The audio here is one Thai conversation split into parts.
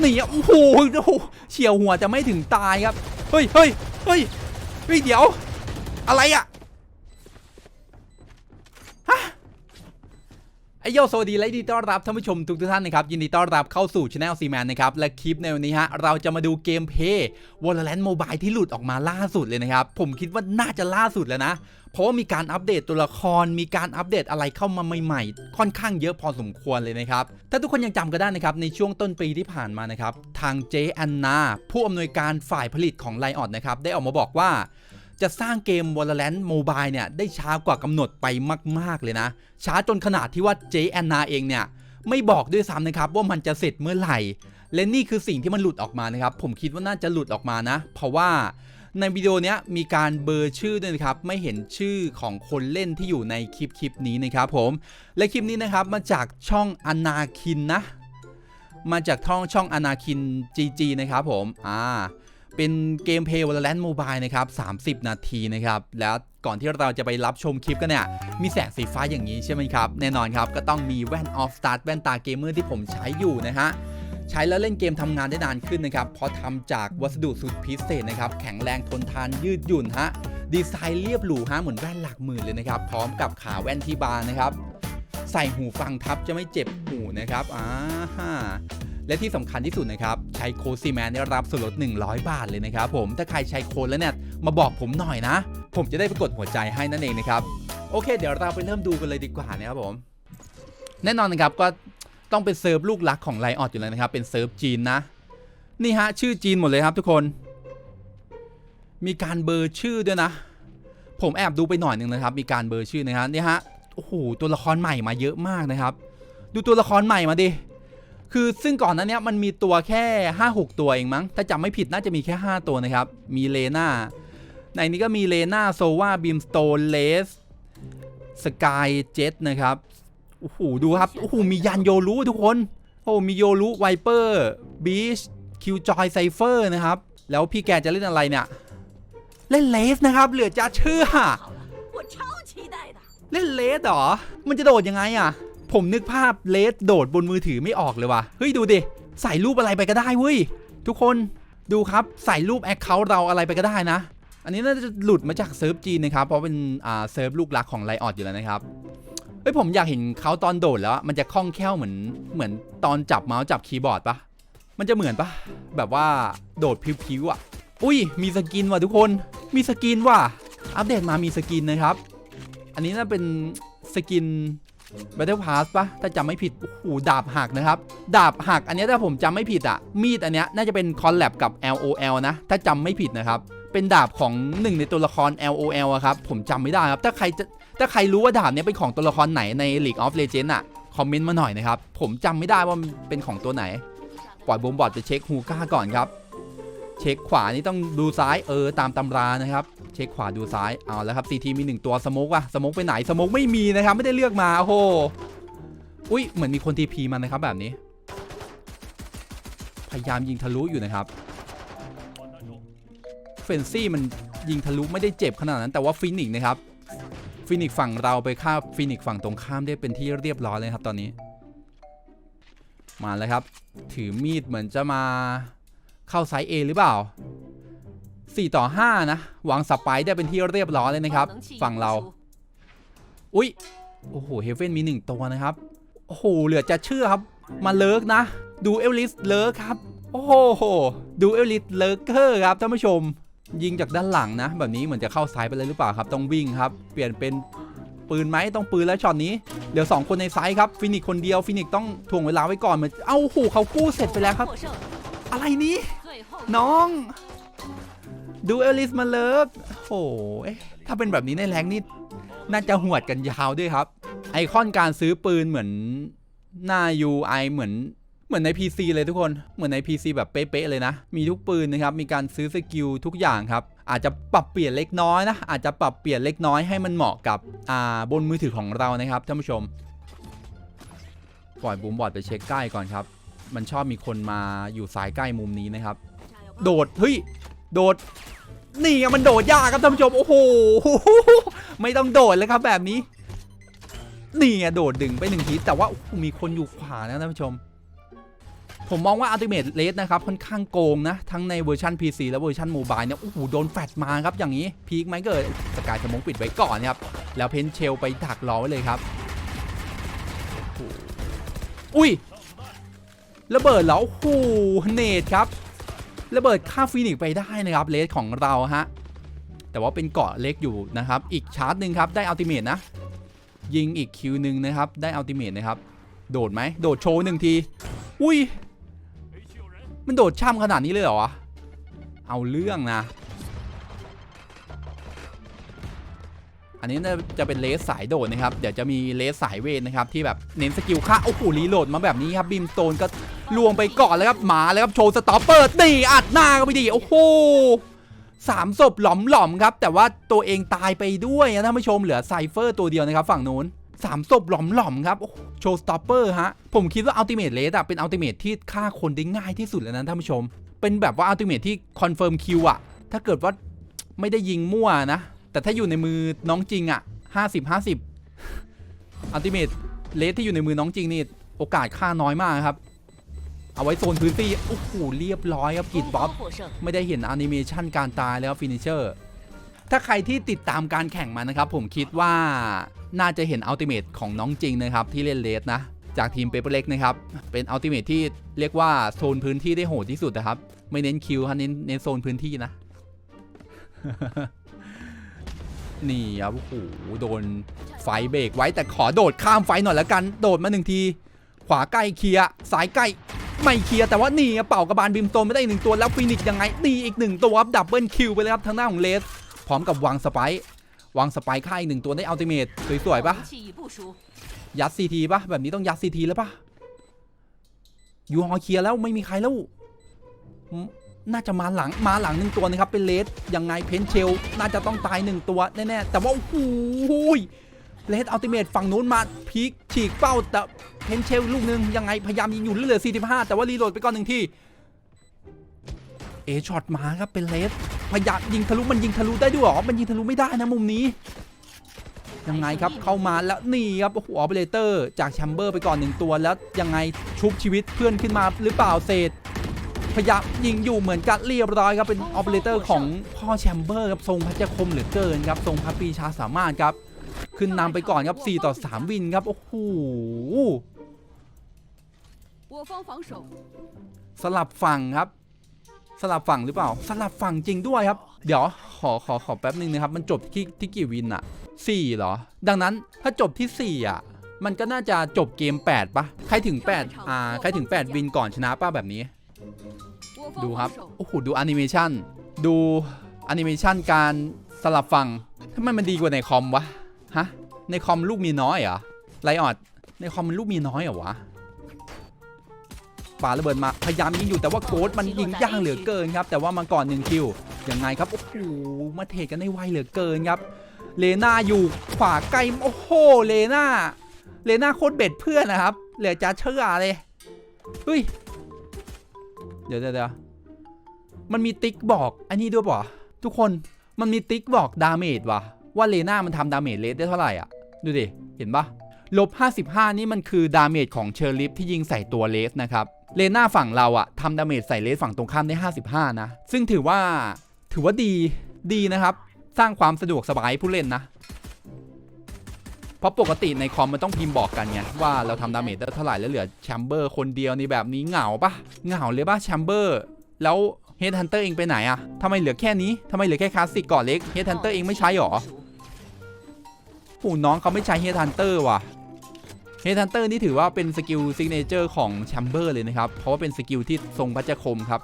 หนีโอ้โหโอ้เฉียวหัวจะไม่ถึงตายครับ เฮ้ยเฮ้ยเฮ้ยเฮ้ยเดี๋ยว อะไรอะฮะ ไอโยสวัสดีและยินดีต้อนรับท่านผู้ชมทุกท่านนะครับ ยินดีต้อนรับเข้าสู่ช anel ซีแมนนะครับ และคลิปในวันนี้ฮะ เราจะมาดูเกมเพย์ Valorant Mobile ที่หลุดออกมาล่าสุดเลยนะครับ ผมคิดว่าน่าจะล่าสุดแล้วนะ เพราะว่ามีการอัปเดตตัวละครมีการอัปเดตอะไรเข้ามาใหม่ๆ ค่อนข้างเยอะพอสมควรเลยนะครับ ถ้าทุกคนยังจำกันได้นะครับ ในช่วงต้นปีที่ผ่านมานะครับทางเจแอนนาผู้อำนวยการฝ่ายผลิตของไลออดนะครับได้ออกมาบอกว่า จะสร้างเกม Valorant Mobile เนี่ย ได้ช้ากว่ากำหนดไปมาก ๆ เลยนะ ช้าจนขนาดที่ว่าเจแอนนาเองเนี่ย ไม่บอกด้วยซ้ำนะครับ ว่ามันจะเสร็จเมื่อไหร่ และนี่คือสิ่งที่มันหลุดออกมานะครับ ผมคิดว่าน่าจะหลุดออกมานะ เพราะว่าในวิดีโอนี้มีการเบอร์ชื่อด้วยนะครับ ไม่เห็นชื่อของคนเล่นที่อยู่ในคลิปคลิปนี้นะครับผม และคลิปนี้นะครับมาจากช่องอนาคินนะ มาจากท่องช่องอนาคิน GG นะครับผม อ่า เป็นเกมเพลย์ Valorant Mobile นะครับ 30 นาทีนะครับ แล้วก่อนที่เราจะไปรับชมคลิปกันเนี่ย มีแสงสีฟ้าอย่างนี้ใช่ไหมครับ แน่นอนครับ ก็ต้องมีแว่น Off Start แว่นตาเกมเมอร์ที่ผมใช้อยู่นะฮะ ใช้แล้วเล่นเกมทำงานได้นานขึ้นนะครับ เพราะทำจากวัสดุสุดพิเศษนะครับ แข็งแรงทนทานยืดหยุ่นฮะ ดีไซน์เรียบหรูฮะ เหมือนแว่นหลักหมื่นเลยนะครับ พร้อมกับขาแว่นที่บานนะครับ ใส่หูฟังทับจะไม่เจ็บหูนะครับ อ่าฮะ และที่สำคัญที่สุดนะครับ ใช้โค้ดซีแมนได้รับส่วนลด 100 บาทเลยนะครับผมถ้าใครใช้โค้ดแล้วเนี่ยมาบอกผมหน่อยนะ ผมจะได้ไปกดหัวใจให้นั่นเองนะครับโอเค เดี๋ยวเราไปเริ่มดูกันเลยดีกว่านะครับผม แน่นอนนะครับก็ต้องเป็นเซิร์ฟลูกรักของไลออดอยู่แล้วนะครับ เป็นเซิร์ฟจีนนะ นี่ฮะชื่อจีนหมดเลยครับทุกคน มีการเบอร์ชื่อด้วยนะ ผมแอบดูไปหน่อยหนึ่งนะครับ มีการเบอร์ชื่อนะครับนี่ฮะโอ้โหตัวละครใหม่มาเยอะมากนะครับ ดูตัวละครใหม่มาดิ คือซึ่งก่อนนั้นเนี้ยมันมีตัวแค่ 5-6 ตัวเองมั้ง ถ้าจำไม่ผิดน่าจะมีแค่ 5 ตัวนะครับ มีเลนาในนี้ก็มีเลนาโซวาบีมสโตนเลสสกายเจ็ตนะครับ โอ้โห ดูครับ โอ้โห มียันโยรุทุกคน โอ้มีโยรุไวเปอร์บีชคิวจอยไซเฟอร์นะครับ แล้วพี่แกจะเล่นอะไรเนี่ย เล่นเลสนะครับ เหลือจะเชื่อ เล่นเลสเหรอ มันจะโดดยังไงอะ ผมนึกภาพเลสโดดบนมือถือไม่ออกเลยว่ะ เฮ้ยดูดิ ใส่รูปอะไรไปก็ได้เว้ย ทุกคนดูครับใส่รูปแอคเคาท์เราอะไรไปก็ได้นะ อันนี้น่าจะหลุดมาจากเซิร์ฟจีนนะครับ เพราะเป็นอ่าเซิร์ฟลูกรักของไลออดอยู่แล้วนะครับ เฮ้ยผมอยากเห็นเขาตอนโดดแล้ว มันจะคล่องแคล่วเหมือนเหมือนตอนจับเมาส์จับคีย์บอร์ดปะมันจะเหมือนปะแบบว่าโดดพิวๆอะ อุ้ยมีสกินว่ะทุกคน มีสกินว่ะ อัปเดตมามีสกินนะครับ อันนี้น่าเป็นสกิน Battle Pass ปะถ้าจำไม่ผิด โอ้โห ดาบหักนะครับ ดาบหักอันนี้ถ้าผมจำไม่ผิดอะมีดอันนี้น่าจะเป็นคอลแลบกับ LOL นะ ถ้าจำไม่ผิดนะครับ เป็นดาบของหนึ่งในตัวละคร LOL อะครับ ผมจำไม่ได้ครับ ถ้าใครจะถ้าใครรู้ว่าดาบเนี้ยเป็นของตัวละครไหนใน League of Legends อะคอมเมนต์มาหน่อยนะครับ ผมจำไม่ได้ว่าเป็นของตัวไหน ปล่อยบอมบอดไปเช็คฮูก้าก่อนครับ เช็คขวานี่ต้องดูซ้ายเออตามตำรานะครับ เช็คขวาดูซ้ายเอาแล้วครับซีทีมีหนึ่งตัวสโมกว่ะสโมกไปไหนสโมกไม่มีนะครับไม่ได้เลือกมาโอ้โหอุ้ยเหมือนมีคนทีพีมานะครับแบบนี้ พยายามยิงทะลุอยู่นะครับเฟนซี่มันยิงทะลุไม่ได้เจ็บขนาดนั้นแต่ว่าฟินิกซ์นะครับฟินิกซ์ฝั่งเราไปฆ่าฟินิกซ์ฝั่งตรงข้ามได้เป็นที่เรียบร้อยเลยครับตอนนี้ มาแล้วครับ ถือมีดเหมือนจะมาเข้าไซส์ A หรือเปล่า 4 ต่อ 5 นะวางสไปได้เป็นที่เรียบร้อยเลยนะครับ ฝั่งเรา อุ๊ย โอ้โห เฮฟเว่นมี 1 ตัวนะครับ โอ้โห เหลือจะเชื่อครับ มาเลิกนะ ดูเอลลิสเลิกครับ โอ้โห ดูเอลลิสเลิกเกอร์ครับท่านผู้ชม ยิงจากด้านหลังนะ แบบนี้เหมือนจะเข้าซ้ายไปเลยหรือเปล่าครับ ต้องวิ่งครับ เปลี่ยนเป็นปืนไหมต้องปืนแล้วช็อตนี้เดี๋ยว 2 คนในไซส์ครับฟินิกคนเดียวฟินิกต้องทวงเวลาไว้ก่อนเหมือนเอ้าหูเขากู้เสร็จไปแล้วครับ อะไรนี้น้อง ดูเอลิสมาเลิฟโอ้หถ้าเป็นแบบนี้ในแรงนี่น่าจะหวดกันยาวด้วยครับ ไอคอนการซื้อปืนเหมือนหน้า UI เหมือนเหมือนใน PC เลยทุกคนเหมือนใน PC แบบเป๊ะๆเลยนะ มีทุกปืนนะครับมีการซื้อสกิลทุกอย่างครับ อาจจะปรับเปลี่ยนเล็กน้อยนะ อาจจะปรับเปลี่ยนเล็กน้อยให้มันเหมาะกับอ่าบนมือถือของเรานะครับท่านผู้ชมปล่อยบูมบอดไปเช็คใกล้ก่อนครับ มันชอบมีคนมาอยู่สายใกล้มุมนี้นะครับ โดดเฮ้ยโดด นี่ไงมันโดดยากครับท่านผู้ชมโอ้โหไม่ต้องโดดเลยครับแบบนี้ นี่ไงโดดดึงไปหนึ่งทีแต่ว่ามีคนอยู่ขวานะท่านผู้ชม ผมมองว่า Ultimate r a t นะครับค่อนข้างโกงนะ ทั้งในเวอร์ชัน PC และเวอร์ชันโมบายเนี่ยโอ้โหโดนแฟลชมาครับอย่างนี้พีคไหมเกิดสกายสมองปิดไว้ก่อนครับแล้วเพนเชลไปดักรอไว้เลยครับโอ้โหอุ้ยระเบิดแล้วโอ้โหเนตครับ ระเบิดค่าฟีนิกไปได้นะครับเลสของเราฮะแต่ว่าเป็นเกาะเล็กอยู่นะครับ อีกชาร์จหนึ่งครับ ได้อัลติเมทนะ ยิงอีกคิวหนึ่งนะครับ ได้อัลติเมทนะครับ โดดไหม โดดโชว์หนึ่งที อุ้ย มันโดดช่ำขนาดนี้เลยเหรอวะ เอาเรื่องนะ อันนี้จะเป็นเลสสายโดดนะครับเดี๋ยวจะมีเลสสายเวทนะครับที่แบบเน้นสกิลค่าโอ้โหรีโหลดมาแบบนี้ครับบิมสโตนก็ลวงไปก่อนแล้วครับหมาแล้วครับโชว์สต็อปเปอร์ตีอัดหน้าก็ไปดีโอ้โหสามศพหลอมๆครับ แต่ว่าตัวเองตายไปด้วยนะท่านผู้ชมเหลือไซเฟอร์ตัวเดียวนะครับฝั่งนู้นสามศพหลอมๆครับโอ้โชว์สต็อปเปอร์ฮะ ผมคิดว่าอัลติเม e เลสอะเป็นอัลติเม e ที่ฆ่าคนได้ง่ายที่สุดแล้วนะท่านผู้ชม เป็นแบบว่าอัลติเม e ที่คอนเฟิร์มคิวอะถ้าเกิดว่าไม่ได้ยิงมั่วนะ แต่ถ้าอยู่ในมือน้องจริงอะ่ะ50 50อัลติเมทเลสที่อยู่ในมือน้องจริงนี่โอกาสค่าน้อยมากครับ เอาไว้โซนพื้นที่โอ้โหเรียบร้อยครับกิดบ๊อบไม่ได้เห็นแอนิเมชันการตายแล้วฟินิเชอร์ถ้าใครที่ติดตามการแข่งมานะครับ ผมคิดว่าน่าจะเห็นอัลติเมทของน้องจริงนะครับ ที่เล่นเลสนะ จากทีมเปเปอร์เล็กนะครับ เป็นอัลติเมทที่เรียกว่าโซนพื้นที่ได้โหดที่สุดนะครับ ไม่เน้นคิวฮะเน้นเน้นโซนพื้นที่นะ นี่ครับโอ้โหโดนไฟเบรกไว้แต่ขอโดดข้ามไฟหน่อยละกัน โดดมาหนึ่งที ขวาใกล้เคลียสายใกล้ไม่เคลียแต่ว่านี่เป่ากระบาลบิมโตไม่ได้อีกหนึ่งตัวแล้วฟินิกยังไงตีอีกหนึ่งตัวครับดับเบิลคิวไปเลยครับทางหน้าของเลส พร้อมกับวางสไปวางสไปค่ายหนึ่งตัวได้อัลติเมตสวยๆปะยัดซีทีปะแบบนี้ต้องยัดซีทีแล้วปะยูฮอเคลียแล้วไม่มีใครแล้ว น่าจะมาหลังมาหลังหนึ่งตัวนะครับเป็นเลสยังไงเพนเชลน่าจะต้องตายหนึ่งตัวแน่ๆแต่ว่าโอ้โหเลสอัลติเมทฝั่งนู้นมาพีคฉีกเป้าแต่เพนเชลลูกหนึงยังไงพยายามยิงอยู่เหลือ 45 แต่ว่ารีโหลดไปก่อนหนึ่งที่เอช็อตมาครับเป็นเลสพยายามยิงทะลุมันยิงทะลุได้ด้วยหรอมันยิงทะลุไม่ได้นะมุมนี้ยังไงครับเข้ามาแล้วนี่ครับหออเปเรเตอร์จากแชมเบอร์ไปก่อนหนึ่งตัวแล้วยังไงชุบชีวิตเพื่อนขึ้นมาหรือเปล่าเศษ พยัยยิงอยู่เหมือนกับเรียบร้อยครับเป็นออเปอเรเตอร์ของพ่อแชมเบอร์ครับทรงพระเจาคมเหลือเกินครับทรงพระปีชาสามารถครับขึ้นนำไปก่อนครับ 4 ต่อ 3 วินครับ โอ้โหสลับฝั่งครับ สลับฝั่งหรือเปล่า สลับฝั่งจริงด้วยครับ เดี๋ยวขอขอขอแป๊บหนึ่งนะครับ มันจบที่ที่กี่วินอะ4เหรอ ดังนั้นถ้าจบที่ 4 อะ มันก็น่าจะจบเกม 8ปะใครถึง8อ่าใครถึง 8 วินก่อนชนะป้าแบบนี้ ดูครับ โอ้โห ดูแอนิเมชันดูแอนิเมชันการสลับฝั่งทำไมมันดีกว่าในคอมวะ ฮะ ในคอมลูกมีน้อยเหรอไลออดในคอมมันลูกมีน้อยเหรอวะป่าระเบิดมา พยายามยิงอยู่แต่ว่าโกดมันยิงย่างเหลือเกินครับ แต่ว่ามัาก่อนหนึ่งคิวยังไงครับ โอ้โห มาเทกันได้ไวเหลือเกินครับ เลน่าอยู่ขวาไกล โอ้โห เลน่า เลน่าโคตรเบ็ดเพื่อนนะครับ เหลือจะเชื่อเลย เฮ้ย เดี๋ยวเดี๋ยว มันมีติ๊กบอกอันนี้ด้วยป่ะทุกคนมันมีติ๊กบอกดาเมจว่ะว่าเลน่ามันทำดาเมจเลสได้เท่าไหร่อะ ดูดิ เห็นปะลบ 55 นี่มันคือดาเมจของเชอร์ลิฟที่ยิงใส่ตัวเลสนะครับ เลน่าฝั่งเราอะทำดาเมจใส่เลสฝั่งตรงข้ามได้ 55 นะ ซึ่งถือว่าถือว่าดีดีนะครับ สร้างความสะดวกสบายให้ผู้เล่นนะ เพราะปกติในคอมมันต้องพิมพ์บอกกันไงว่าเราทำดาเมจได้เท่าไหร่แล้วเหลือแชมเบอร์คนเดียวในแบบนี้เหงาปะเหงาเลยปะแชมเบอร์แล้ว เฮดฮันเตอร์เองไปไหนอะทำไมเหลือแค่นี้ทำไมเหลือแค่คลาสสิกก่อนเล็กเฮดฮันเตอร์เองไม่ใช้หรอ部署โอ้น้องเขาไม่ใช้เฮดฮันเตอร์ว่ะเฮดฮันเตอร์นี่ถือว่าเป็นสกิลซิกเนเจอร์ของแชมเบอร์เลยนะครับ เพราะว่าเป็นสกิลที่ทรงพระเจ้าคมครับ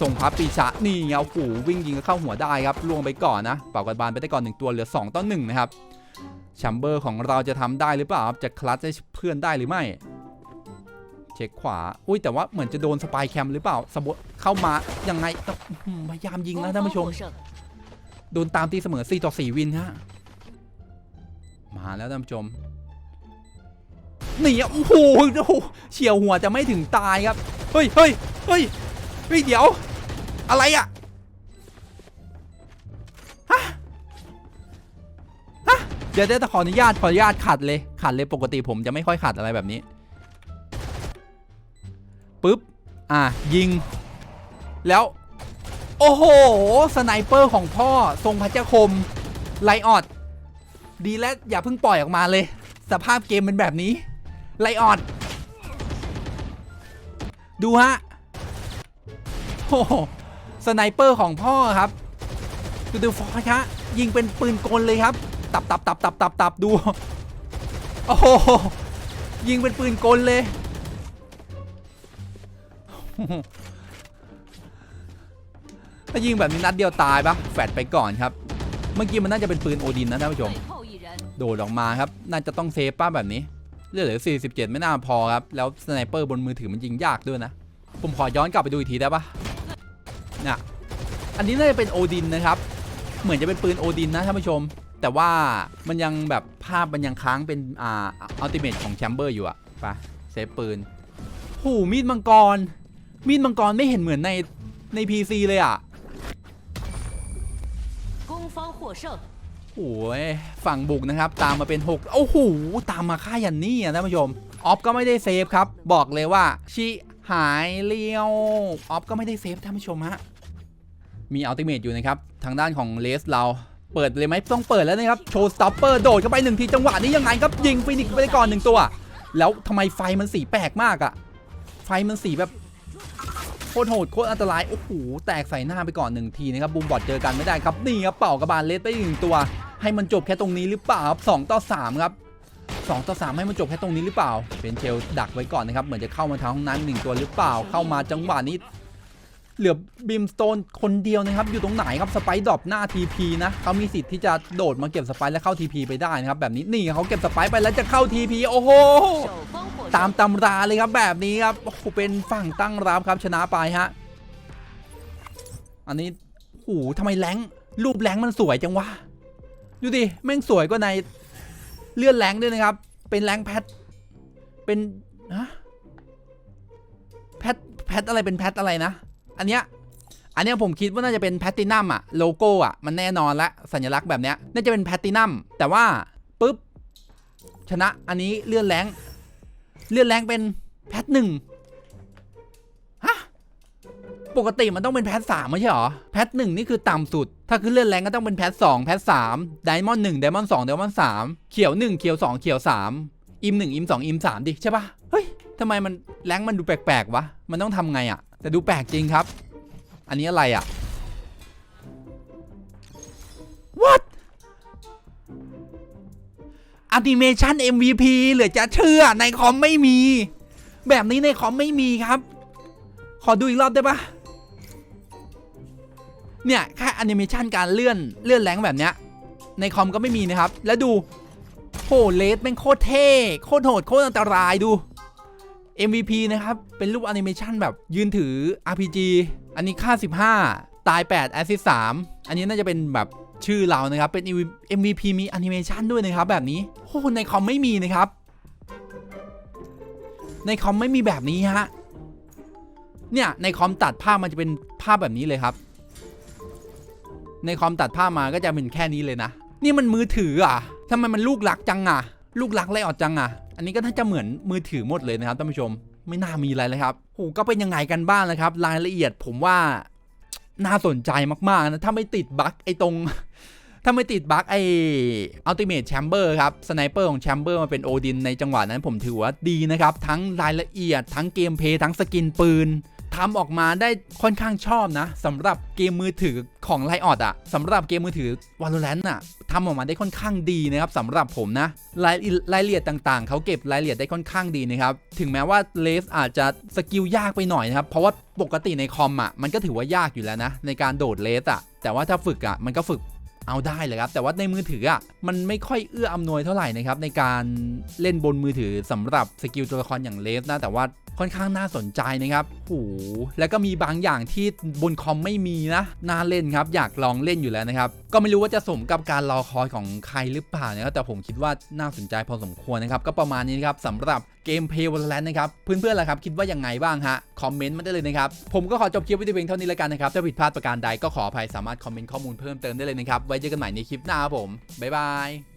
ทรงพระปีชานี่ไงโอ้วิ่งยิงเข้าหัวได้ครับล่วงไปก่อนนะเป่ากระบาลไปได้ก่อนหนึ่งตัวเหลือ 2 ต่อ1นะครับแชมเบอร์ของเราจะทำได้หรือเปล่าจะคลัตให้เพื่อนได้หรือไม่ ช็คขวา อุ้ยแต่ว่าเหมือนจะโดนสปายแคมหรือเปล่าสมบเข้ามายังไงพยายามยิงแล้วท่านผู้ชม โดนตามตีเสมอ4ต่อ4วินฮะ มาแล้วท่านผู้ชมหนีโอ้โหเฉียวหัวจะไม่ถึงตายครับ เฮ้ยเฮ้ยเฮ้ยเฮ้ยเดี๋ยว อะไรอะฮะฮะเดี๋ยวจะขออนุญาตขออนุญาตขัดเลยขัดเลยปกติผมจะไม่ค่อยขัดอะไรแบบนี้ อะยิง แล้ว โอ้โห สไนเปอร์ของพ่อทรงพระเจ้าคม ไลออด ดีแล้วอย่าเพิ่งปล่อยออกมาเลย สภาพเกมเป็นแบบนี้ ไลออด ดูฮะโอ้โหสไนเปอร์ของพ่อครับดูดูฟอร์ชฮะยิงเป็นปืนกลเลยครับ ตับตับตับตับตับตับดู โอ้โหยิงเป็นปืนกลเลย ถ้ายิงแบบนี้นัดเดียวตายปะแฟดไปก่อนครับ เมื่อกี้มันน่าจะเป็นปืนโอดินนะท่านผู้ชม โดดออกมาครับ น่าจะต้องเซฟป้าแบบนี้เลือดเหลือ 47 ไม่น่าพอครับ แล้วสไนเปอร์บนมือถือมันยิงยากด้วยนะ ผมขอย้อนกลับไปดูอีกทีได้ปะน่ะ อันนี้น่าจะเป็นโอดินนะครับ เหมือนจะเป็นปืนโอดินนะท่านผู้ชม แต่ว่ามันยังแบบภาพมันยังค้างเป็นอ่าอัลติเมทของแชมเบอร์อยู่อะไปเซฟปืน หูมีดมังกร มีดมังกรไม่เห็นเหมือนในในพีซีเลยอะโอ้ยฝั่งบุกนะครับ ตามมาเป็น 6 โอ้โห ตามมาฆ่ายันนี่นะท่านผู้ชม ออฟก็ไม่ได้เซฟครับ บอกเลยว่า ชิหายเลี้ยว ออฟก็ไม่ได้เซฟท่านผู้ชมฮะ มีอัลติเมทอยู่นะครับ ทางด้านของเลสเรา เปิดเลยไหมต้องเปิดแล้วนะครับ โชว์สต็อปเปอร์โดดเข้าไปหนึ่งทีจังหวะนี้ยังไงครับ ยิงฟินิกไปก่อนหนึ่งตัว แล้วทำไมไฟมันสีแปลกมากอะไฟมันสีแบบ โคตรโหดโคตรอันตรายโอ้โหแตกใส่หน้าไปก่อนหนึ่งทีนะครับบูมบอดเจอกันไม่ได้ครับนี่ครับเป่ากระบาลเลสไปหนึ่งตัว ให้มันจบแค่ตรงนี้หรือเปล่าครับสองต่อสามครับสองต่อสามให้มันจบแค่ตรงนี้หรือเปล่าเป็นเชลดักไว้ก่อนนะครับเหมือนจะเข้ามาทางห้องนั้นหนึ่งตัวหรือเปล่าเข้ามาจังหวะนี้ เหลือบิมสโตนคนเดียวนะครับ อยู่ตรงไหนครับสไปดรอปหน้า TP นะเขามีสิทธิ์ที่จะโดดมาเก็บสไปและเข้า TP ไปได้นะครับ แบบนี้นี่เขาเก็บสไปไปแล้วจะเข้า TP โอ้โหตามตำราเลยครับแบบนี้ครับโอ้เป็นฝั่งตั้งรับครับชนะไปฮะอันนี้โอ้โหทำไมแรงรูปแรงมันสวยจังวะดูดิแม่งสวยกว่าในเลื่อนแรงด้วยนะครับ เป็นแรงแพทเป็นฮะแพทแพทอะไรเป็นแพทอะไรนะ อันเนี้ยอันเนี้ยผมคิดว่าน่าจะเป็นแพตตินัมอะโลโก้อะมันแน่นอนละสัญลักษณ์แบบเนี้ยน่าจะเป็นแพตตินัมแต่ว่าปุ๊บชนะอันนี้เลื่อนแรงเลื่อนแรงเป็นแพทหนึ่งฮะปกติมันต้องเป็นแพทสามไม่ใช่หรอแพทหนึ่งนี่คือต่ำสุด ถ้าขึ้นเลื่อนแรงก็ต้องเป็นแพทสองแพทสามไดมอนด์หนึ่งไดมอนด์สองไดมอนด์สามเขียวหนึ่งเขียวสองเขียวสามอิมหนึ่งอิมสองอิมสามดิใช่ปะเฮ้ย ทำไมมันแรงมันดูแปลกๆวะ มันต้องทำไงอะแต่ดูแปลกจริงครับ อันนี้อะไรอะ what แอนิเมชัน MVP เหลือจะเชื่อในคอมไม่มี แบบนี้ในคอมไม่มีครับ ขอดูอีกรอบได้ปะเนี่ยแค่แอนิเมชันการเลื่อนเลื่อนแรงแบบเนี้ยในคอมก็ไม่มีนะครับ แล้วดูโหเลสเป็นโคตรเท่โคตรโหดโคตรอันตรายดู MVP นะครับ เป็นรูปแอนิเมชันแบบยืนถือ RPG อันนี้ค่า 15 ตาย 8 แอสซิส3อันนี้น่าจะเป็นแบบชื่อเรานะครับ เป็น MVP มีแอนิเมชันด้วยนะครับ แบบนี้โอ้ในคอมไม่มีนะครับ ในคอมไม่มีแบบนี้ฮะ เนี่ย ในคอมตัดภาพมันจะเป็นภาพแบบนี้เลยครับ ในคอมตัดภาพมาก็จะเป็นแค่นี้เลยนะ นี่มันมือถืออะทำไมมันลูกหลักจังอะ ลูกหลักไรออดจังอะ อันนี้ก็น่าจะเหมือนมือถือหมดเลยนะครับท่านผู้ชม ไม่น่ามีอะไรเลยครับโหก็เป็นยังไงกันบ้างนะครับ รายละเอียดผมว่าน่าสนใจมากๆนะถ้าไม่ติดบั๊กไอ้ตรง ถ้าไม่ติดบั๊กไอ้ Ultimate Chamber ครับสไนเปอร์ของ Chamber มาเป็นโอดินในจังหวะนั้นผมถือว่าดีนะครับ ทั้งรายละเอียดทั้งเกมเพย์ทั้งสกินปืนทำออกมาได้ค่อนข้างชอบนะสำหรับเกมมือถือของไลออดอะสำหรับเกมมือถือ Valorant อะ ทำออกมาได้ค่อนข้างดีนะครับสำหรับผมนะรายรายละเอียดต่างๆ เขาเก็บรายละเอียดได้ค่อนข้างดีนะครับ ถึงแม้ว่าเลสอาจจะสกิลยากไปหน่อยนะครับ เพราะว่าปกติในคอมอะมันก็ถือว่ายากอยู่แล้วนะ ในการโดดเลสอะแต่ว่าถ้าฝึกอะมันก็ฝึกเอาได้เลยครับ แต่ว่าในมือถืออะมันไม่ค่อยเอื้ออำนวยเท่าไหร่นะครับในการเล่นบนมือถือสำหรับสกิลตัวละครอย่างเลสนะแต่ว่าค่อนข้างน่าสนใจนะครับโอ้แล้วก็มีบางอย่างที่บนคอมไม่มีนะ น่าเล่นครับ อยากลองเล่นอยู่แล้วนะครับ ก็ไม่รู้ว่าจะสมกับการรอคอยของใครหรือเปล่านะครับ แต่ผมคิดว่าน่าสนใจพอสมควรนะครับ ก็ประมาณนี้นครับสำหรับเกมเพย์วอลเลนนะครับ เพื่อนๆล่ะครับ คิดว่ายังไงบ้างฮะ คอมเมนต์มาได้เลยนะครับ ผมก็ขอจบคลิปว้ที่เพียงเท่านี้แล้วกันนะครับ ถ้าผิดพลาดประการใดก็ขออภัยสามารถคอมเมนต์ข้อมูลเพิ่มเติมได้เลยนะครับ ไว้เจอกันใหม่ในคลิปหน้าครับผม บ๊ายบาย